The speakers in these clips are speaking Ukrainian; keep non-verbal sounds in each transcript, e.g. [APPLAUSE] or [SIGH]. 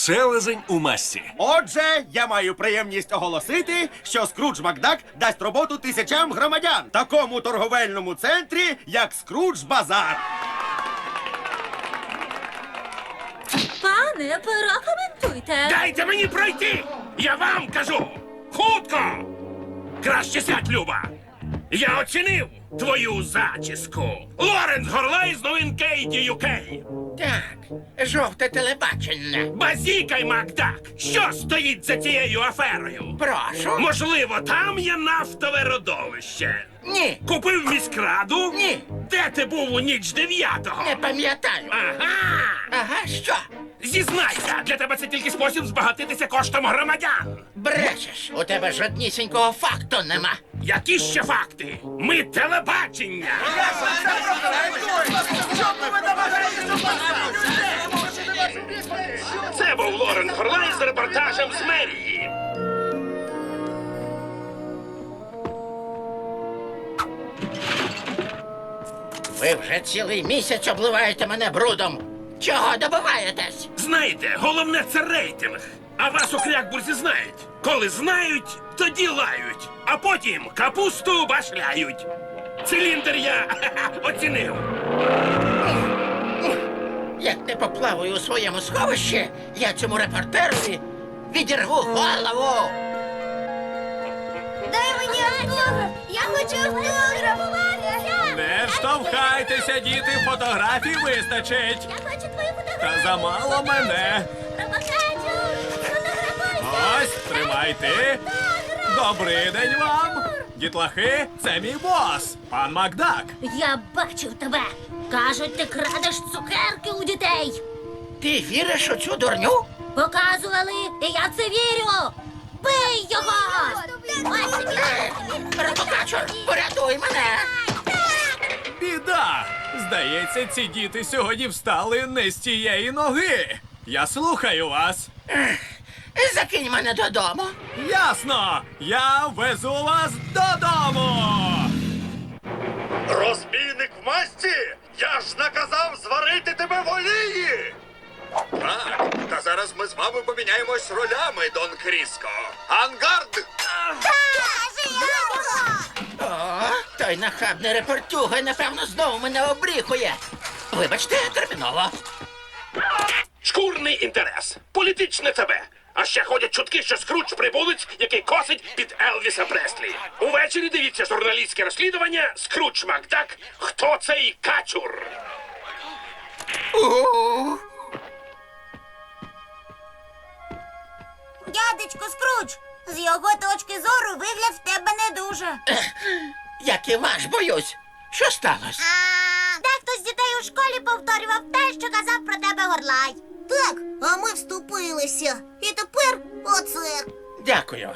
Селезень у масці. Отже, я маю приємність оголосити, що Скрудж Макдак дасть роботу тисячам громадян такому торговельному центрі, як Скрудж Базар. Пане, перекоментуйте. Дайте мені пройти! Я вам кажу! Хутко! Краще сядь, Люба! Я оцінив твою зачіску! Лоренс Горлай з новин Кейді UK! Так, жовте телебачення. Базікай, Макдак! Що стоїть за цією аферою? Прошу. Можливо, там є нафтове родовище. Ні, Купив міськраду? Ні. Де ти був у ніч дев'ятого? не пам'ятаю. Ага! Ага, що? Зізнайся, для тебе це тільки спосіб збагатитися коштом громадян. Брешеш, у тебе жоднісінького факту нема. Які ще факти? Ми телебачення. Це був Лорен Хорлай з репортажем з мерії. Ви вже цілий місяць обливаєте мене брудом. Чого добиваєтесь? Знаєте, головне це рейтинг. А вас у Крякбурзі знають. Коли знають, тоді лають, а потім капусту башляють. Циліндр я [LAUGHS] оцінив. Як не поплаваю у своєму сховищі, я цьому репортерові відірву голову. Дай мені автограф. Я хочу автограф. Не штовхайтеся, діти, фотографій вистачить. Я хочу твою фотографію. Та замало мене. Фотографуйся. Ось, тримайте. Добрий день вам. Дітлахи, це мій бос, пан Макдак. Я бачив тебе. Кажуть, ти крадеш цукерки у дітей. Ти віриш у цю дурню? Показували, і я це вірю. Бий його! Ось тобі. Порятуй мене! Біда! Здається, ці діти сьогодні встали не з тієї ноги. Я слухаю вас. Закинь мене додому. Ясно! Я везу вас додому! Розбійник в масті! Я ж наказав зварити тебе в олії! Так, та зараз ми з вами поміняємось ролями, Дон Кріско. Ангард! Той нахабний репортюга, напевно, знову мене обріхує. Вибачте, терміново. Шкурний інтерес, політичне тебе. А ще ходять чутки, що скруч прибулець, який косить під Елвіса Преслі. Увечері дивіться журналістське розслідування Скруч Макдак. Хто цей качур? У, Дядечко Скрудж, з його точки зору вигляд в тебе не дуже. [CLEARS THROAT] Як і ваш, боюсь. Що сталося? Дехто з дітей у школі повторював те, що казав про тебе Горлай. Так, а ми вступилися. І тепер оце. Дякую.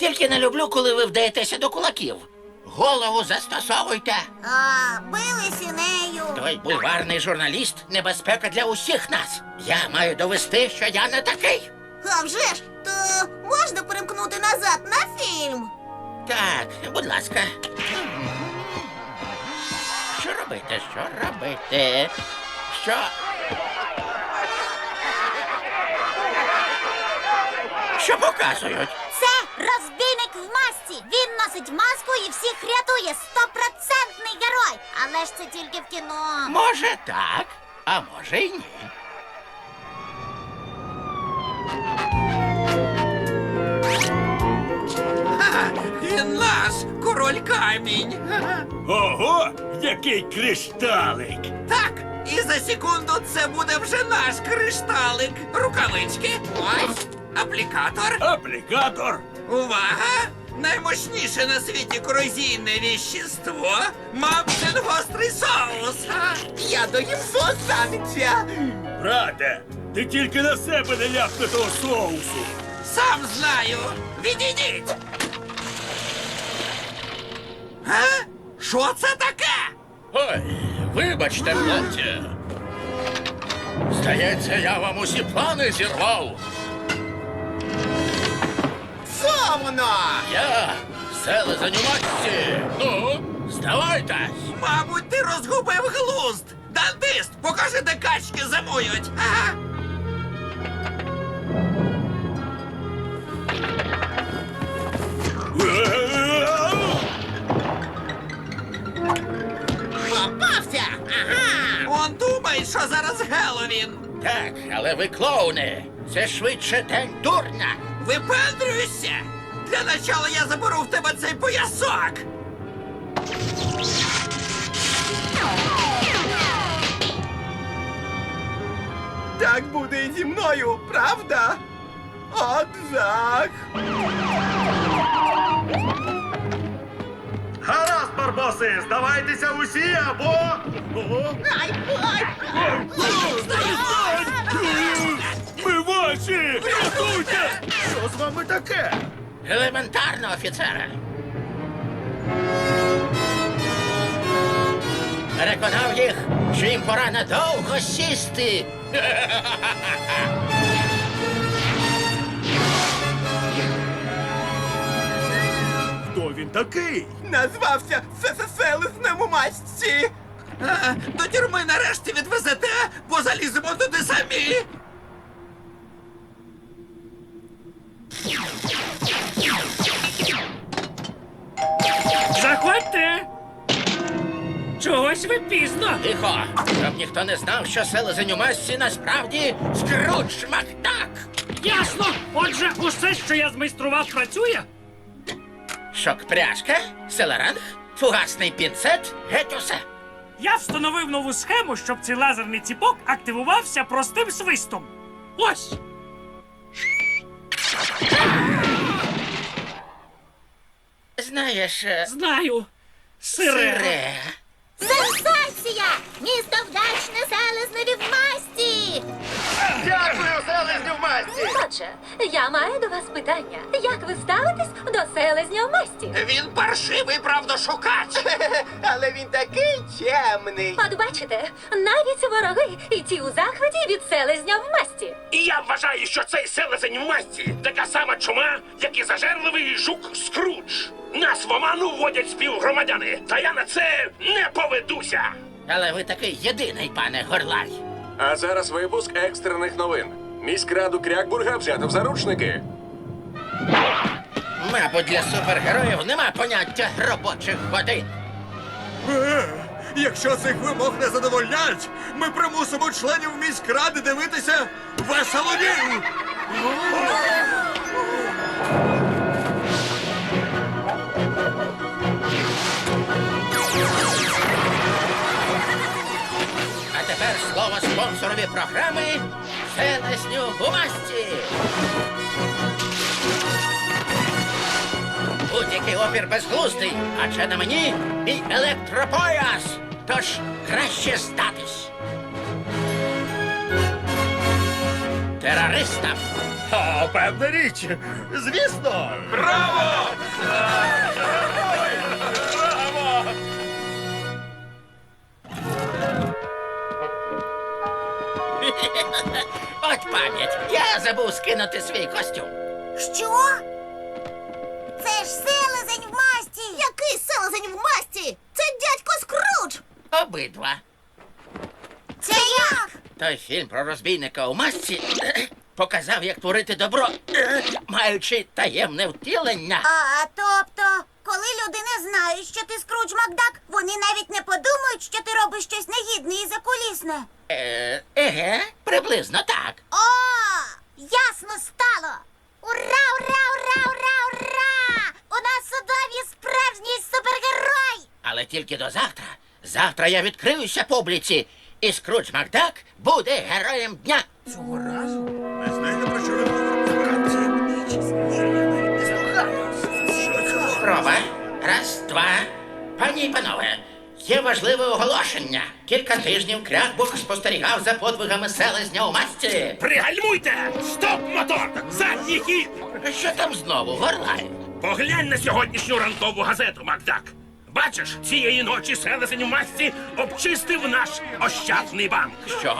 Тільки не люблю, коли ви вдаєтеся до кулаків. Голову застосовуйте. А, билися нею. Той бульварний журналіст небезпека для усіх нас. Я маю довести, що я не такий. А вже ж, то можна перемкнути назад на фільм. Так, будь ласка. Що робити? Що робити? Що? Що показують? Це розбійник в масці. Він носить маску і всіх рятує. Стопроцентний герой. Але ж це тільки в кіно. Може так, а може й ні. Наш король камінь. Ого, який кришталик! Так, і за секунду це буде вже наш кришталик. Рукавички. Ось. Аплікатор. Аплікатор! Увага! Наймощніше на світі корозійне віщество. Мамчин гострий соус. Я доїм соус. Брате, ти тільки на себе не ляпни того соусу. Сам знаю. Відійдіть. А? Що це таке? Ой, вибачте, хлопці. Здається, я вам усі плани зірвав. Це воно! за селезанювачці. Ну, здавайтесь. Мабуть, ти розгубив глузд. Дантист, покажи, де качки зимують. Ага. Е, Так, але ви клоуни. Це швидше день дурня. Випендрюйся! Для начала я заберу в тебе цей поясок! Так буде і зі мною, правда? От так. Гаразд, барбоси, здавайтеся усі або. Ми ваші! Рятуйте! Що з вами таке? Елементарно, офіцере. Переконав їх, що їм пора надовго сісти. [LAUGHS] Хто він такий? Назвався селеснем у масці. А, до тюрми нарешті відвезете, бо заліземо туди самі! Заходьте! Чогось ви пізно. Тихо, щоб ніхто не знав, що селезень у масці насправді Скрудж Макдак. Ясно. Отже, усе, що я змайстрував, працює. Шок-пряжка, селеранг, фугасний пінцет, геть усе. Я встановив нову схему, щоб цей лазерний ціпок активувався простим свистом. Ось. Знаєш, е, Знаю. Сире. сире. Сенсація! Місто вдячне селезневі в масті! Дякую, селезню в масці! Отже, я маю до вас питання. Як ви ставитесь до селезня в масті? Він паршивий правдошукач! [LAUGHS] Але він такий чемний. От бачите, навіть вороги і ті у захваті від селезня в масті. І я вважаю, що цей селезень в масті така сама чума, як і зажерливий жук Скрудж. Нас в оману вводять співгромадяни, та я на це не поведуся. Але ви такий єдиний, пане Горлай. А зараз випуск екстрених новин. Міськраду Крякбурга взято в заручники. Мабуть, для супергероїв нема поняття робочих годин. Е, Якщо цих вимог не задовольнять, ми примусимо членів міськради дивитися веселодів! Тепер слово спонсорові програми Селесню у масті. Будь-який опір безглуздий, адже на мені мій електропояс. Тож краще здатись. Терористам А, певна річ, звісно! От я забув скинути свій костюм. Що? Це ж селезень в масті! Який селезень в масті? Це дядько Скрудж! Обидва. Це як? Той фільм про розбійника у масці [CLEARS THROAT] показав, як творити добро, [CLEARS THROAT] маючи таємне втілення. А тобто, коли люди не знають, що ти Скрудж Макдак, вони навіть не подумають, що ти робиш щось негідне і закулісне. Е, еге, приблизно так. Ясно стало! Ура, ура, ура, ура, ура! У нас у домі справжній супергерой! Але тільки до завтра. Завтра я відкриюся публіці, і Скрудж Макдак буде героєм дня. Цього разу не знаєте, про що ви. Що це? Спроба. Раз, два. Пані і панове, є важливе оголошення. Кілька тижнів Крякбург спостерігав за подвигами селезня у масці. Пригальмуйте! Стоп, мотор! Задній хід! Що там знову, Горлай? Поглянь на сьогоднішню ранкову газету, Макдак. Бачиш, цієї ночі селезень у масці обчистив наш ощадний банк. Що?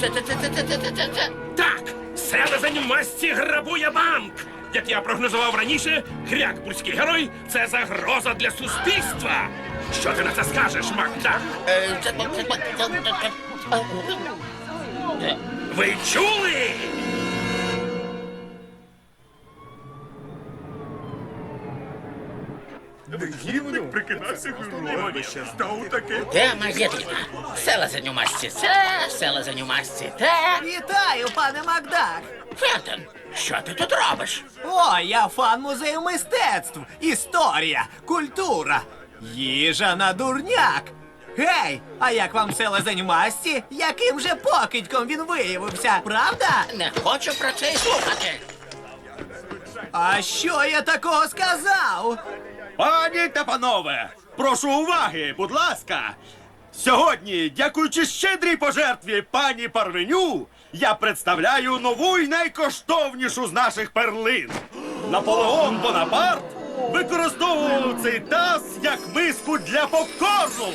Це, це, це, це, це, це, це, це. Так, селезень в масці грабує банк. Як я прогнозував раніше, крякбурзький герой це загроза для суспільства. Що ти на це скажеш, Макдак? Ви це, це, це, це, це. Ви чули? Тема єдина. Селезень у масці це, селезень у масці те. Вітаю, пане Макдак! Фентон, що ти тут робиш? О, я фан музею мистецтв, історія, культура, їжа на дурняк. Гей, а як вам селезень в масті? Яким же покидьком він виявився, правда? Не хочу про це й слухати. А що я такого сказав? Пані та панове, прошу уваги, будь ласка. Сьогодні, дякуючи щедрій пожертві пані Парвеню, я представляю нову і найкоштовнішу з наших перлин. Наполеон Бонапарт використовував цей таз як миску для попкорну.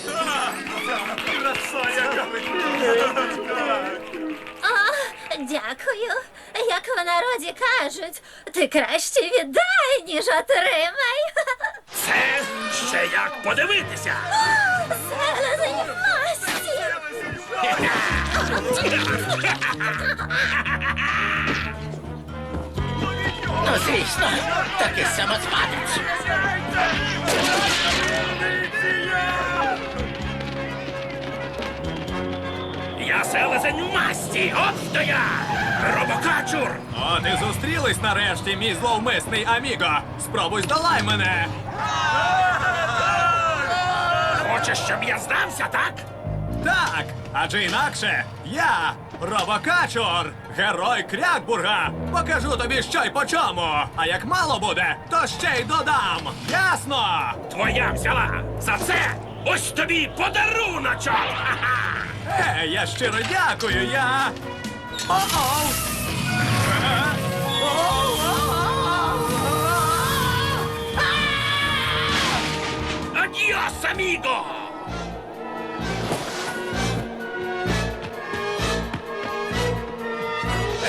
Дякую. Як в народі кажуть, ти краще віддай, ніж отримай. Це ще як подивитися. Масті. Ну, звісно, такий самозванець. Я селезень у масті. От хто я! Робокачур! От і зустрілись нарешті, мій зловмисний аміго. Спробуй здолай мене. Хочеш, щоб я здався, так? Так, адже інакше я, Робокачур, герой Крякбурга. Покажу тобі, що й по чому. А як мало буде, то ще й додам. Ясно? Твоя взяла. За це ось тобі подаруночок. Ха-ха! Е, я щиро дякую, я. О-оу! Адіос, аміго!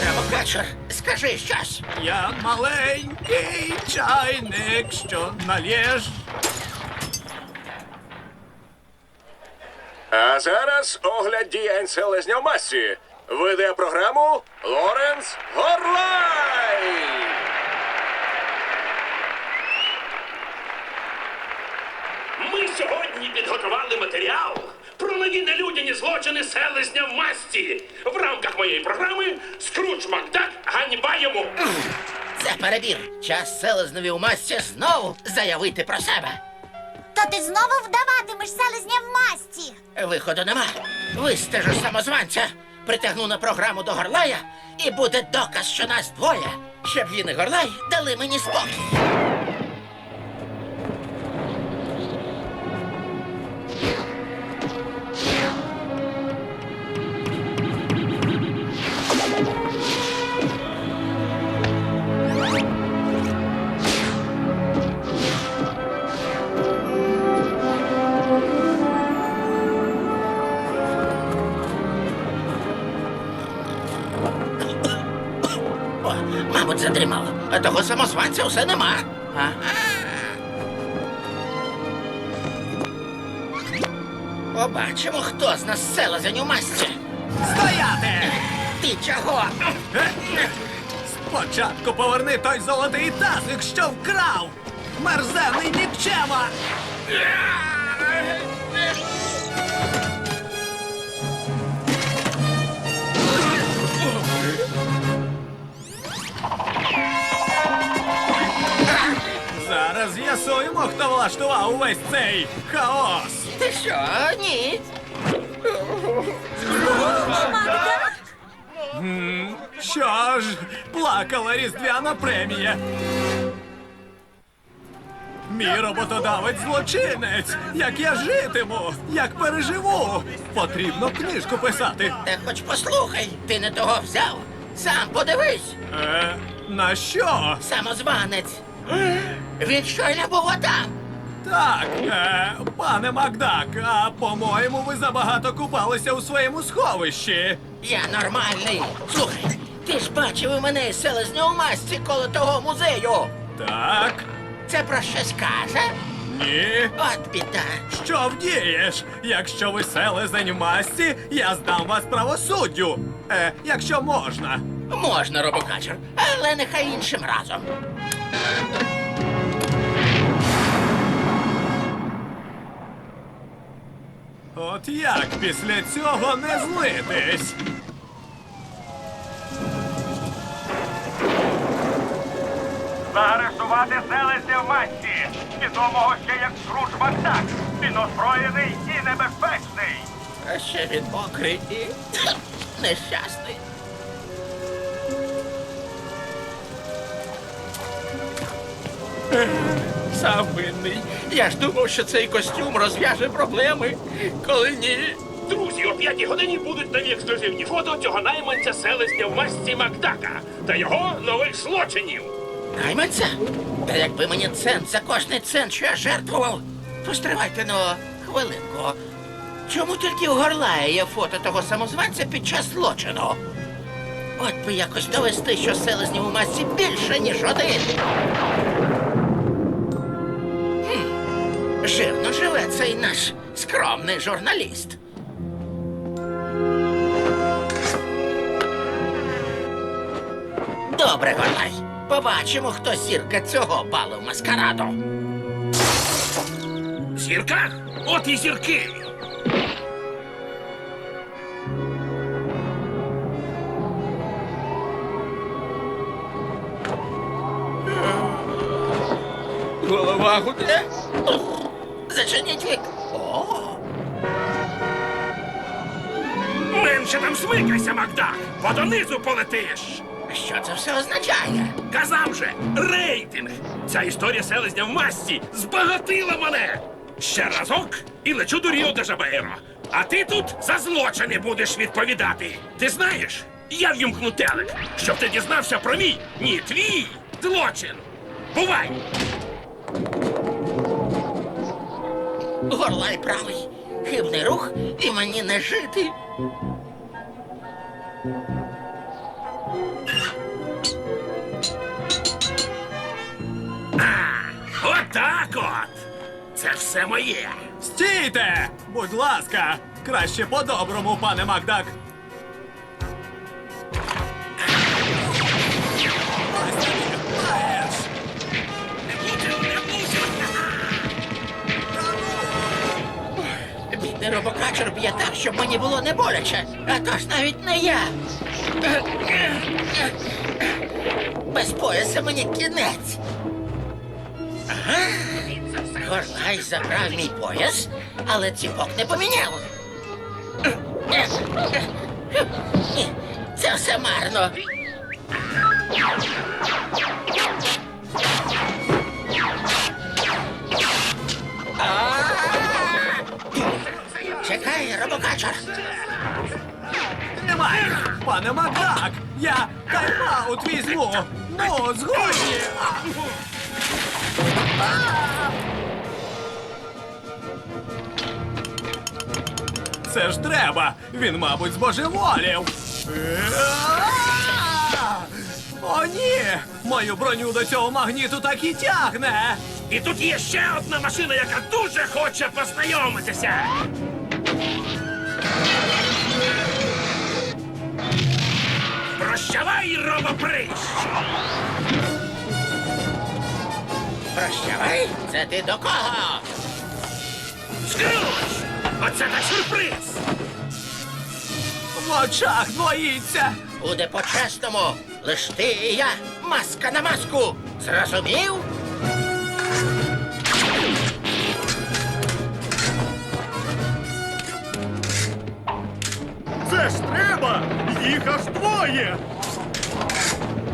Робокачур, скажи щось. Я маленький чайник, що налєш. А зараз огляд діянь селезня в масі. Веде програму Лоренс Горлай. Ми сьогодні підготували матеріал про нові нелюдяні злочини селезня в масті. В рамках моєї програми Скрудж Макдак ганьба йому. Це перебір. Час селезневі у масці знову заявити про себе. То ти знову вдаватимеш селезня в масті. Виходу нема. Вистежу самозванця, притягну на програму до Горлая, і буде доказ, що нас двоє. Щоб він і Горлай дали мені спокій. Мабуть, задрімав. А того самозванця все нема. А? Побачимо, хто з нас селезень у масці. Стояти! Ти чого? Спочатку поверни той золотий тазик, що вкрав! Мерзенний нікчема! Зараз з'ясуємо, хто влаштував увесь цей хаос. Ти що? Ні. Що ж, плакала різдвяна премія. Мій роботодавець злочинець. Як я житиму, як переживу. Потрібно книжку писати. Та хоч послухай, ти не того взяв. Сам подивись. Е, на що? Самозванець. Він щойно був отам. Так, е, пане Макдак, а по-моєму, ви забагато купалися у своєму сховищі. Я нормальний. Слухай, ти ж бачив у мене селезня у масці коло того музею. Так, Це про щось каже? ні. От біда. Що вдієш? Якщо ви селезень в масці, я здам вас правосуддю. Е, якщо можна. Можна, робокачер, але нехай іншим разом. От як після цього не злитись? Заарештувати селище в масці, відомого ще як Скрудж Макдак. Він озброєний і небезпечний. А ще він мокрий [CLEARS THROAT] нещасний. Сам винний. Я ж думав, що цей костюм розв'яже проблеми, коли ні. Друзі, о п'ятій годині будуть нові ексклюзивні фото цього найманця селезня в масці Макдака та його нових злочинів. Найманця? Та якби мені цент за кожний цент, що я жертвував. Постривайте ну, хвилинку. Чому тільки у Горлая є фото того самозванця під час злочину? От би якось довести, що селезнів у масці більше, ніж один. Жирно живе цей наш скромний журналіст. Добре, Горлай. Побачимо, хто зірка цього балу маскараду. Зірка? От і зірки. Голова гуде. Зачиніть вік. О, Менше там смикайся, Макдак, бо донизу полетиш. що це все означає? Казав же, рейтинг. Ця історія селезня в масці збагатила мене. Ще разок і лечу до Ріо де Жабаєро. А ти тут за злочини будеш відповідати. Ти знаєш, я в'юмкну телек, щоб ти дізнався про мій, ні, твій злочин. Бувай! Горлай правий. Хибний рух і мені не жити. Отак от! Це все моє. Стійте! Будь ласка! Краще по-доброму, пане Макдак. Бідний б'є так, щоб мені було не боляче. А то ж навіть не я. Без пояса мені кінець. Горлай забрав мій пояс, але ціпок не поміняв. Це все марно. Чекай, робокачер. Немає! Пане Макдак! Я тайм-аут візьму! Ну, згодні! Це ж треба! Він, мабуть, збожеволів! О, ні! Мою броню до цього магніту так і тягне! І тут є ще одна машина, яка дуже хоче познайомитися. Прощавай, робоприщ! Прощавай, це ти до кого? Скрюч! Оце так сюрприз! В очах двоїться! Буде по-чесному. Лиш ти і я, маска на маску. Зрозумів? Це ж треба! Їх аж двоє!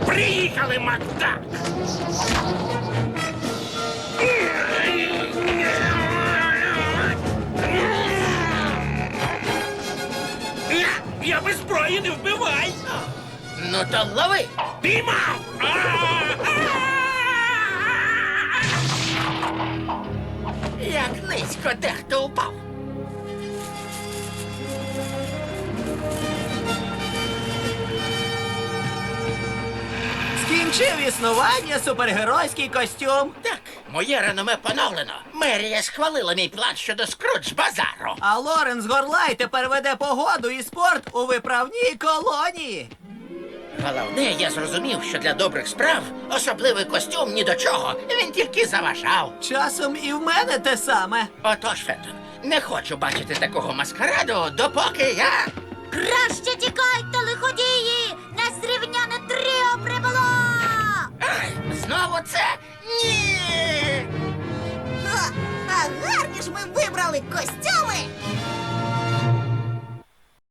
Приїхали, Макдак! Я без зброї не вбивай! Ну то лови. Піймав! Як низько дехто упав. Скінчив існування супергеройський костюм. Так, моє реноме поновлено. Мерія схвалила мій план щодо скрудж базару. А Лоренс Горлай тепер веде погоду і спорт у виправній колонії. Головне, я зрозумів, що для добрих справ особливий костюм ні до чого. Він тільки заважав. Часом і в мене те саме. Отож, Фентон, Не хочу бачити такого маскараду, допоки я. Краще тікайте, лиходії! Незрівняне тріо прибуло! Ай, Знову це? Ні! О, а гарні ж ми вибрали костюми!